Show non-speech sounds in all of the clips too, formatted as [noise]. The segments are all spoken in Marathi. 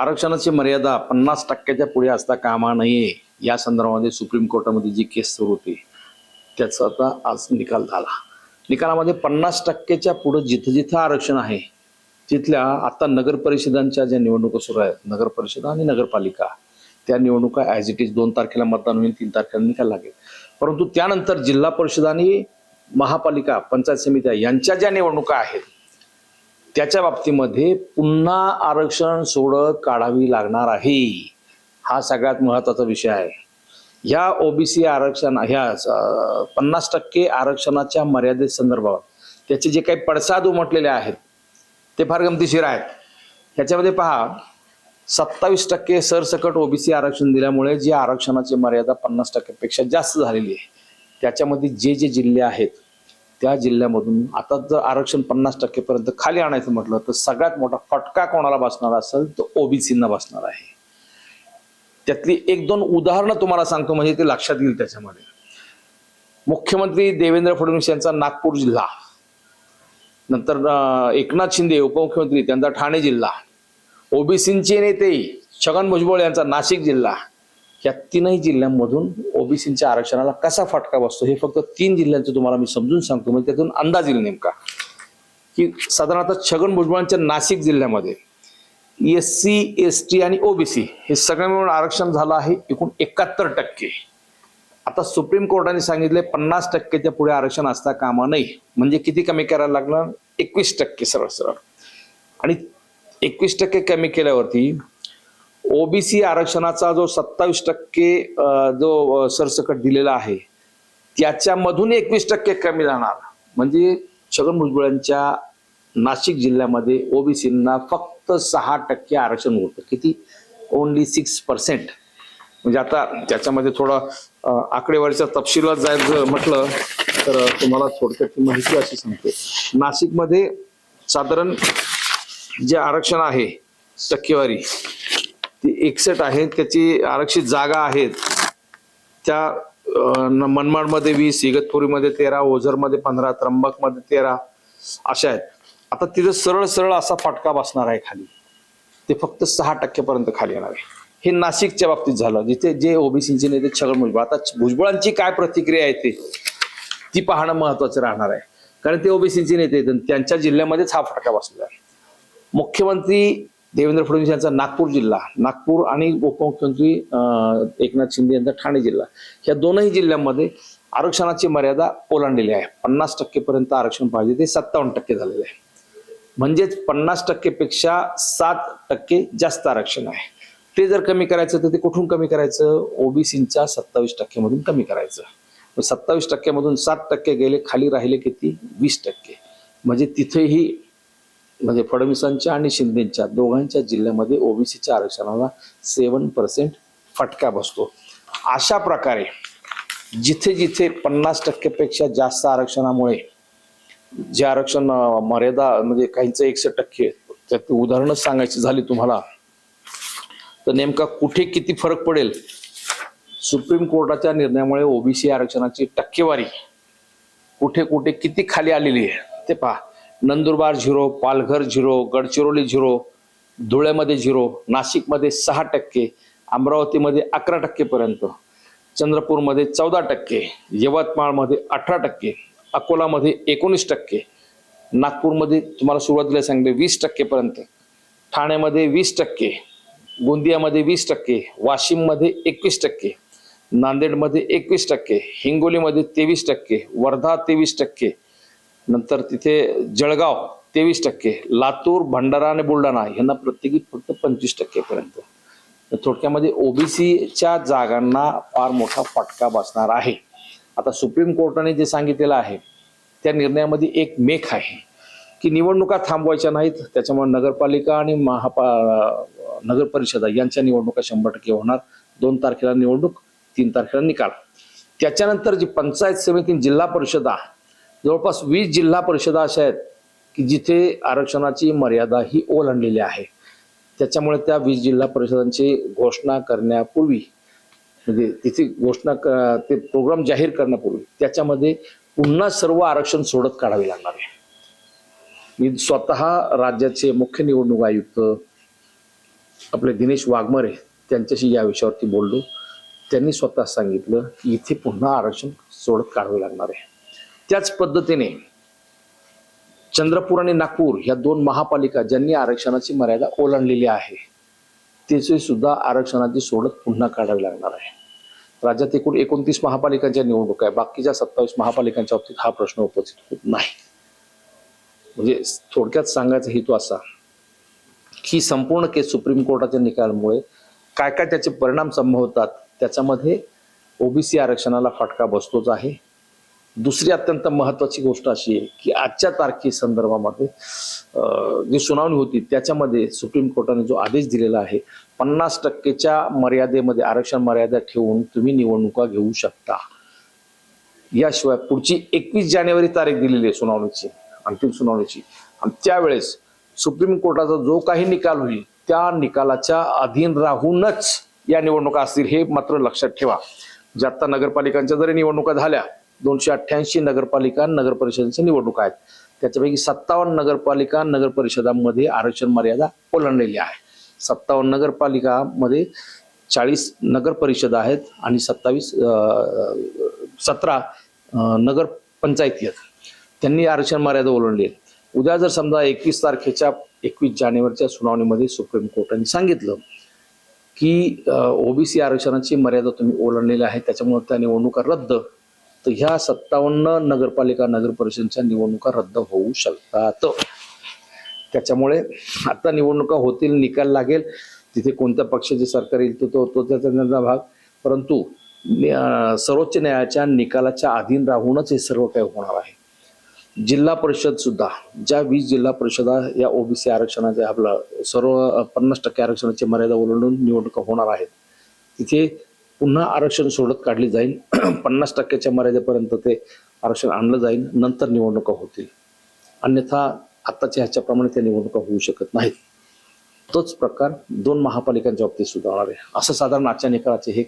आरक्षणाची मर्यादा पन्नास टक्क्याच्या पुढे असता कामा नये. या संदर्भामध्ये सुप्रीम कोर्टामध्ये जी केस सुरू होती त्याचा आता आज निकाल झाला. निकालामध्ये पन्नास टक्क्याच्या पुढे जिथं जिथं आरक्षण आहे तिथल्या आता नगर परिषदांच्या ज्या निवडणुका सुरू आहेत नगर परिषद आणि नगरपालिका त्या निवडणुका ॲज इट इज दोन तारखेला मतदान होईल तीन तारखेला निकाल लागेल. परंतु त्यानंतर जिल्हा परिषद आणि महापालिका पंचायत समित्या यांच्या ज्या निवडणुका आहेत त्याच्या बाबतीमध्ये पुन्हा आरक्षण सोडत काढावी लागणार आहे. हा सगळ्यात महत्त्वाचा विषय आहे. ह्या ओबीसी आरक्षण ह्या पन्नास टक्के आरक्षणाच्या मर्यादे संदर्भात त्याचे जे काही पडसाद उमटलेले आहेत ते फार गमतीशीर आहेत. ह्याच्यामध्ये पहा सत्तावीस टक्के सरसकट ओबीसी आरक्षण दिल्यामुळे जी आरक्षणाची मर्यादा पन्नास टक्क्यापेक्षा जास्त झालेली आहे त्याच्यामध्ये जे जे जिल्हे आहेत त्या जिल्ह्यामधून आता जर आरक्षण पन्नास टक्केपर्यंत खाली आणायचं म्हटलं तर सगळ्यात मोठा फटका कोणाला बसणार असेल तर ओबीसींना बसणार आहे. त्यातली एक दोन उदाहरणं तुम्हाला सांगतो म्हणजे ते लक्षात येईल त्याच्यामध्ये. मुख्यमंत्री देवेंद्र फडणवीस यांचा नागपूर जिल्हा नंतर एकनाथ शिंदे उपमुख्यमंत्री त्यांचा ठाणे जिल्हा ओबीसींचे नेते छगन भुजबळ यांचा नाशिक जिल्हा या तीनही जिल्ह्यांमधून ओबीसींच्या आरक्षणाला कसा फटका बसतो हे फक्त तीन जिल्ह्यांचं तुम्हाला मी समजून सांगतो. म्हणजे त्यातून अंदाज येईल नेमका. की साधारणतः छगन भुजबळांच्या नाशिक जिल्ह्यामध्ये एस सी एस टी आणि ओबीसी हे सगळं मिळून आरक्षण झालं आहे एकूण एकाहत्तर टक्के. आता सुप्रीम कोर्टाने सांगितले पन्नास टक्केच्या पुढे आरक्षण असता कामा नये. म्हणजे किती कमी करायला लागणार? एकवीस टक्के सरळ सरळ. आणि एकवीस टक्के कमी केल्यावरती ओबीसी आरक्षणाचा जो सत्तावीस टक्के जो सरसकट दिलेला आहे त्याच्यामधून एकवीस टक्के कमी जाणार. म्हणजे छगन भुजबळांच्या नाशिक जिल्ह्यामध्ये ओबीसींना फक्त सहा टक्के आरक्षण होतं. किती? Only six percent. म्हणजे आता त्याच्यामध्ये थोडं आकडेवारीच्या तपशिलात जायचं म्हटलं तर तुम्हाला थोडक्यात माहिती अशी सांगते. नाशिकमध्ये साधारण जे आरक्षण आहे टक्केवारी ती एकसठ आहे त्याची आरक्षित जागा आहेत. त्या न- मनमाडमध्ये वीस इगतपुरीमध्ये तेरा ओझरमध्ये पंधरा त्र्यंबकमध्ये तेरा अशा आहेत. आता तिथं सरळ सरळ असा फटका बसणार आहे खाली. ते फक्त सहा टक्क्यापर्यंत खाली येणार आहे. हे नाशिकच्या बाबतीत झालं. जिथे जे ओबीसीचे नेते छगन भुजबळ आता भुजबळांची काय प्रतिक्रिया आहे ते ती पाहणं महत्वाचं राहणार आहे. कारण ते ओबीसीचे नेते त्यांच्या जिल्ह्यामध्येच हा फटका बसलेला आहे. मुख्यमंत्री देवेंद्र फडणवीस यांचा नागपूर जिल्हा नागपूर आणि उपमुख्यमंत्री एकनाथ शिंदे यांचा ठाणे जिल्हा. या दोनही जिल्ह्यांमध्ये आरक्षणाची मर्यादा ओलांडलेली आहे. पन्नास टक्केपर्यंत आरक्षण पाहिजे ते सत्तावन्न टक्के झालेले आहे. म्हणजेच पन्नास टक्केपेक्षा सात टक्के जास्त आरक्षण आहे. ते जर कमी करायचं तर ते कुठून कमी करायचं? ओबीसीच्या सत्तावीस टक्क्यामधून कमी करायचं. सत्तावीस टक्क्यामधून सात टक्के गेले खाली राहिले किती? वीस टक्के. म्हणजे तिथेही म्हणजे फडणवीसांच्या आणि शिंदेच्या दोघांच्या जिल्ह्यामध्ये ओबीसीच्या आरक्षणाला सेवन पर्सेंट फटका बसतो. अशा प्रकारे जिथे जिथे पन्नास टक्केपेक्षा जास्त आरक्षणामुळे जे आरक्षण मर्यादा म्हणजे काहींचं एकशे टक्के त्यात उदाहरणच सांगायची झाली तुम्हाला तर नेमका कुठे किती फरक पडेल? सुप्रीम कोर्टाच्या निर्णयामुळे ओबीसी आरक्षणाची टक्केवारी कुठे कुठे किती खाली आलेली आहे ते पहा. Nandurbar zero Palghar zero Gadchiroli zero धुळ्यामध्ये zero नाशिकमध्ये सहा टक्के अमरावतीमध्ये अकरा टक्केपर्यंत चंद्रपूरमध्ये चौदा टक्के यवतमाळमध्ये अठरा टक्के अकोलामध्ये एकोणीस टक्के नागपूरमध्ये तुम्हाला सुरुवातीला सांगितले वीस टक्केपर्यंत ठाण्यामध्ये वीस टक्के गोंदियामध्ये वीस टक्के वाशिममध्ये एकवीस टक्के नांदेडमध्ये एकवीस टक्के हिंगोलीमध्ये तेवीस टक्के वर्धा तेवीस टक्के नंतर तिथे जळगाव तेवीस टक्के. लातूर भंडारा आणि बुलढाणा यांना प्रत्येकी फक्त पंचवीस टक्केपर्यंत. तर थोडक्यामध्ये ओबीसीच्या जागांना फार मोठा फटका बसणार आहे. आता सुप्रीम कोर्टाने जे सांगितलेलं आहे त्या निर्णयामध्ये एक मेख आहे की निवडणुका थांबवायच्या नाहीत त्याच्यामुळे नगरपालिका आणि महापा नगर परिषदा यांच्या निवडणुका शंभर टक्के होणार. दोन तारखेला निवडणूक तीन तारखेला निकाल. त्याच्यानंतर जी पंचायत समिती जिल्हा परिषदा जवळपास वीस जिल्हा परिषदा अशा आहेत की जिथे आरक्षणाची मर्यादा ही ओलांडलेली आहे. त्याच्यामुळे त्या वीस जिल्हा परिषदांची घोषणा करण्यापूर्वी म्हणजे तिथे घोषणा क- ते प्रोग्राम जाहीर करण्यापूर्वी त्याच्यामध्ये पुन्हा सर्व आरक्षण सोडत काढावे लागणार आहे. मी स्वतः राज्याचे मुख्य निवडणूक आयुक्त आपले दिनेश वाघमारे त्यांच्याशी या विषयावरती बोललो. त्यांनी स्वतः सांगितलं की इथे पुन्हा आरक्षण सोडत काढावे लागणार आहे. त्याच पद्धतीने चंद्रपूर आणि नागपूर ह्या दोन महापालिका ज्यांनी आरक्षणाची मर्यादा ओलांडलेली आहे त्याचे सुद्धा आरक्षणाची सोडत पुन्हा काढावी लागणार आहे. राज्यात एकूण एकोणतीस महापालिकांच्या निवडणूक आहे बाकीच्या सत्तावीस महापालिकांच्या बाबतीत हा प्रश्न उपस्थित होत नाही. म्हणजे थोडक्यात सांगायचा हेतू असा ही संपूर्ण केस सुप्रीम कोर्टाच्या निकालामुळे काय काय त्याचे परिणाम संभवतात त्याच्यामध्ये ओबीसी आरक्षणाला फटका बसतोच आहे. दुसरी अत्यंत महत्वाची गोष्ट अशी आहे की आजच्या तारखे संदर्भामध्ये जी सुनावणी होती त्याच्यामध्ये सुप्रीम कोर्टाने जो आदेश दिलेला आहे पन्नास टक्केच्या मर्यादेमध्ये आरक्षण मर्यादा ठेवून तुम्ही निवडणुका घेऊ शकता. याशिवाय पुढची एकवीस जानेवारी तारीख दिलेली आहे सुनावणीची अंतिम सुनावणीची. आणि त्यावेळेस सुप्रीम कोर्टाचा जो काही निकाल होईल त्या निकालाच्या अधीन राहूनच या निवडणुका असतील हे मात्र लक्षात ठेवा. जे आता नगरपालिकांच्या जरी निवडणुका झाल्या दोनशे अठ्ठ्याऐंशी नगरपालिका नगर परिषदेच्या निवडणुका आहेत. त्याच्यापैकी सत्तावन्न नगरपालिका नगर परिषदांमध्ये आरक्षण मर्यादा ओलांडलेली आहे. सत्तावन्न नगरपालिकामध्ये चाळीस नगर परिषद आहेत आणि सत्तावीस सतरा नगर पंचायती आहेत. त्यांनी आरक्षण मर्यादा ओलांडली आहे. उद्या जर समजा एकवीस तारखेच्या एकवीस जानेवारीच्या सुनावणीमध्ये सुप्रीम कोर्टाने सांगितलं की ओबीसी आरक्षणाची मर्यादा तुम्ही ओलांडलेली आहे त्याच्यामुळे त्या निवडणुका रद्द तर ह्या सत्तावन्न नगरपालिका नगर परिषदच्या निवडणुका रद्द होऊ शकतात. त्याच्यामुळे आता निवडणुका होतील निकाल लागेल. तिथे कोणत्या पक्षाचे सरकार येईल तो तो तो त्याचा भाग. परंतु सर्वोच्च न्यायालयाच्या निकालाच्या अधीन राहूनच हे सर्व काही होणार आहे. जिल्हा परिषद सुद्धा ज्या वीस जिल्हा परिषदा या ओबीसी आरक्षणाच्या आपलं सर्व पन्नास टक्के आरक्षणाची मर्यादा ओलांडून निवडणुका होणार आहेत. तिथे पुन्हा आरक्षण सोडत काढली जाईल. [clears throat] पन्नास टक्क्याच्या मर्यादेपर्यंत ते आरक्षण आणलं जाईल. नंतर निवडणुका होतील. अन्यथा आत्ताच्या ह्याच्याप्रमाणे त्या निवडणुका होऊ शकत नाहीत. तोच प्रकार दोन महापालिकांच्या बाबतीत सुद्धा होणार आहे. असं साधारण आजच्या निकालाचे हे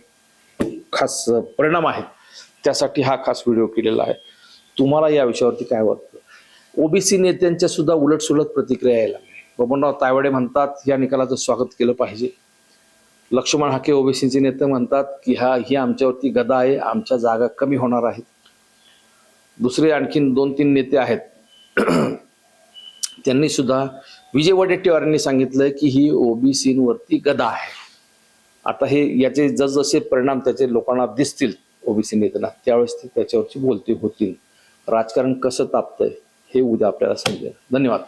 खास परिणाम आहेत. त्यासाठी हा खास व्हिडिओ केलेला आहे. तुम्हाला या विषयावरती काय वाटतं? ओबीसी नेत्यांच्या सुद्धा उलटसुलट प्रतिक्रिया यायला बबनराव तायवडे म्हणतात या निकालाचं स्वागत केलं पाहिजे. लक्ष्मण हाके ओबीसीचे नेते म्हणतात की हा ही आमच्यावरती गदा आहे आमच्या जागा कमी होणार आहेत. दुसरे आणखीन दोन तीन नेते आहेत. [clears throat] त्यांनी सुद्धा विजय वडेट्टीवार यांनी सांगितलं की ही ओबीसीवरती गदा आहे. आता हे याचे जसजसे परिणाम त्याचे लोकांना दिसतील ओबीसी नेत्यांना त्यावेळेस ते त्याच्यावरची बोलती होतील. राजकारण कसं तापतंय हे उद्या आपल्याला समजेल. धन्यवाद.